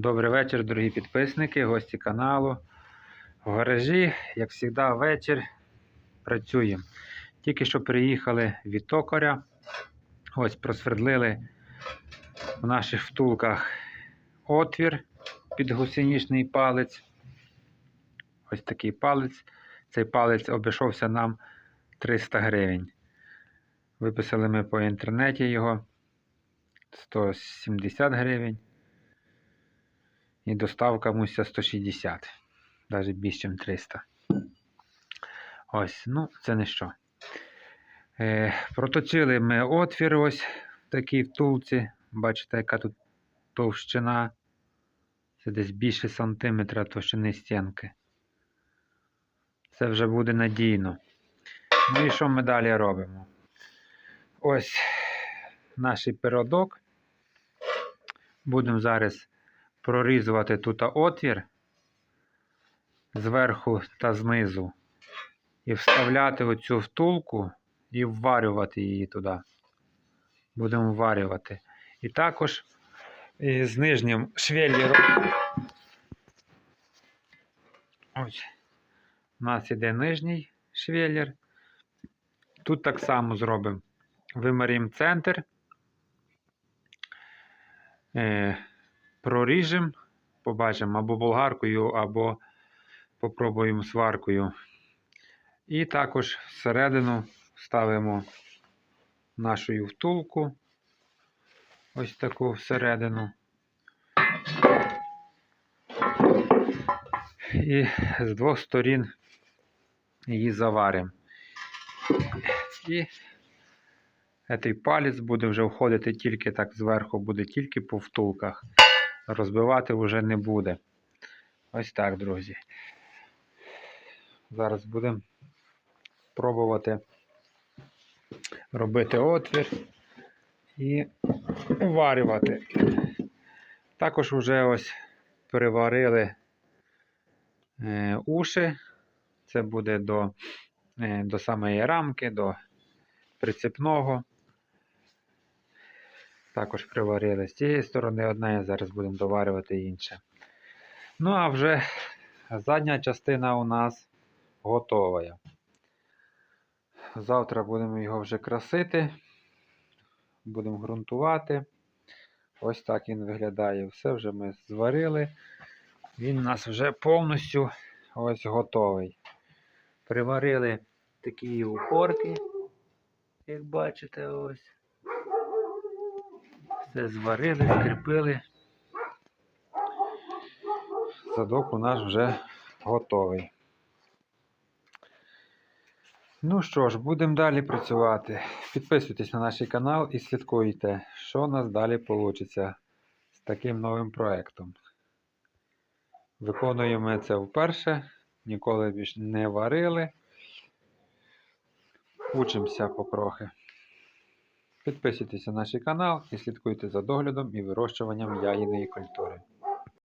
Добрий вечір, дорогі підписники, гості каналу. В гаражі, як завжди, вечір працюємо. Тільки що приїхали від токаря. Ось просвердлили в наших втулках отвір під гусеничний палець. Ось такий палець. Цей палець обійшовся нам 300 гривень. Виписали ми по інтернеті його 170 гривень. І доставка муся 160, навіть більше, ніж 300. Ось, ну, це не що. Е, проточили ми отвір ось в такій втулці. Бачите, яка тут товщина. Це десь більше сантиметра товщини стінки. Це вже буде надійно. Ну і що ми далі робимо? Ось наш передок. Будемо зараз прорізувати тут отвір зверху та знизу. І вставляти оцю втулку і вварювати її туди. Будемо вварювати. І також з нижнім швеллером. Ось. У нас іде нижній швеллер. Тут так само зробимо. Вимаримо центр. Проріжемо, побачимо або болгаркою, або попробуємо сваркою. І також всередину ставимо нашу втулку. Ось таку всередину. І з двох сторін її заваримо. І цей палець буде вже входити тільки так зверху, буде тільки по втулках. Розбивати вже не буде. Ось так, друзі. Зараз будемо пробувати робити отвір і уварювати. Також вже ось переварили е, уші. Це буде до, е, до самої рамки, до прицепного. Також приварили з цієї сторони одне, зараз будемо доварювати інше. Ну, а вже задня частина у нас готова. Завтра будемо його вже красити, будемо ґрунтувати. Ось так він виглядає. Все вже ми зварили. Він у нас вже повністю ось готовий. Приварили такі упорки, як бачите, ось. Все зварили, скріпили. Задок у нас вже готовий. Ну що ж, будемо далі працювати. Підписуйтесь на наш канал і слідкуйте, що у нас далі вийде з таким новим проєктом. Виконуємо це вперше, ніколи більше не варили. Учимося потрохи. Підписуйтесь на наш канал і слідкуйте за доглядом і вирощуванням яїної культури.